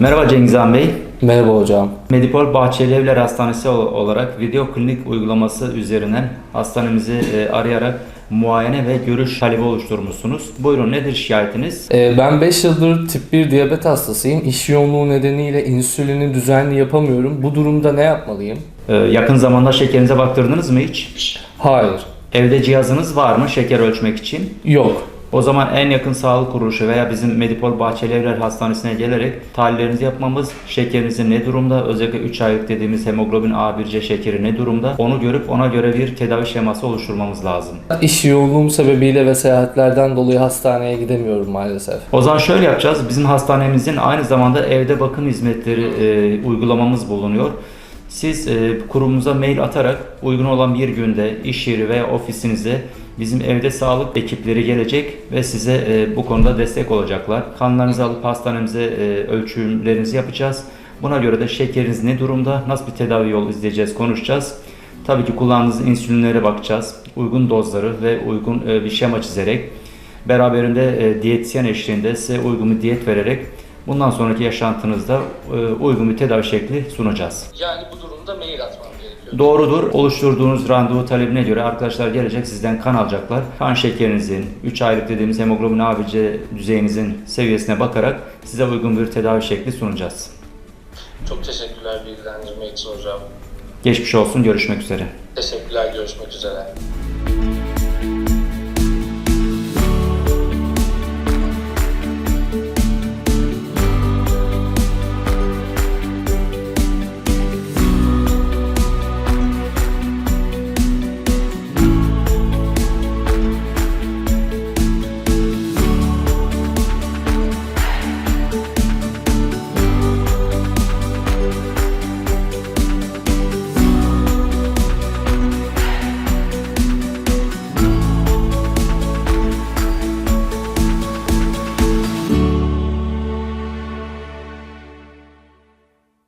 Merhaba Cengizhan Bey. Merhaba hocam. Medipol Bahçeli Evler Hastanesi ol- olarak video klinik uygulaması üzerinden hastanemizi e, arayarak muayene ve görüş talebi oluşturmuşsunuz. Buyurun nedir şikayetiniz? Ee, ben 5 yıldır tip 1 diyabet hastasıyım. İş yoğunluğu nedeniyle insülini düzenli yapamıyorum. Bu durumda ne yapmalıyım? E, yakın zamanda şekerinize baktırdınız mı hiç? Hayır. Evde cihazınız var mı şeker ölçmek için? Yok. O zaman en yakın sağlık kuruluşu veya bizim Medipol Bahçeli Evler Hastanesi'ne gelerek tahlillerinizi yapmamız, şekerinizin ne durumda, özellikle 3 aylık dediğimiz hemoglobin A1C şekeri ne durumda, onu görüp ona göre bir tedavi şeması oluşturmamız lazım. İş yoğunluğum sebebiyle ve seyahatlerden dolayı hastaneye gidemiyorum maalesef. O zaman şöyle yapacağız. Bizim hastanemizin aynı zamanda evde bakım hizmetleri e, uygulamamız bulunuyor. Siz e, kurumumuza mail atarak uygun olan bir günde iş yeri veya ofisinize bizim evde sağlık ekipleri gelecek ve size e, bu konuda destek olacaklar. Kanlarınızı alıp hastanemize e, ölçümlerinizi yapacağız. Buna göre de şekeriniz ne durumda, nasıl bir tedavi yolu izleyeceğiz, konuşacağız. Tabii ki kullandığınız insülinlere bakacağız. Uygun dozları ve uygun e, bir şema çizerek beraberinde e, diyetisyen eşliğinde size uygun bir diyet vererek bundan sonraki yaşantınızda e, uygun bir tedavi şekli sunacağız. Yani bu durumda mail atmam gerekiyor. Doğrudur. Oluşturduğunuz randevu talebine göre arkadaşlar gelecek sizden kan alacaklar. Kan şekerinizin, 3 aylık dediğimiz hemoglobin ABC düzeyinizin seviyesine bakarak size uygun bir tedavi şekli sunacağız. Çok teşekkürler bilgilendirme için hocam. Geçmiş olsun. Görüşmek üzere. Teşekkürler, görüşmek üzere.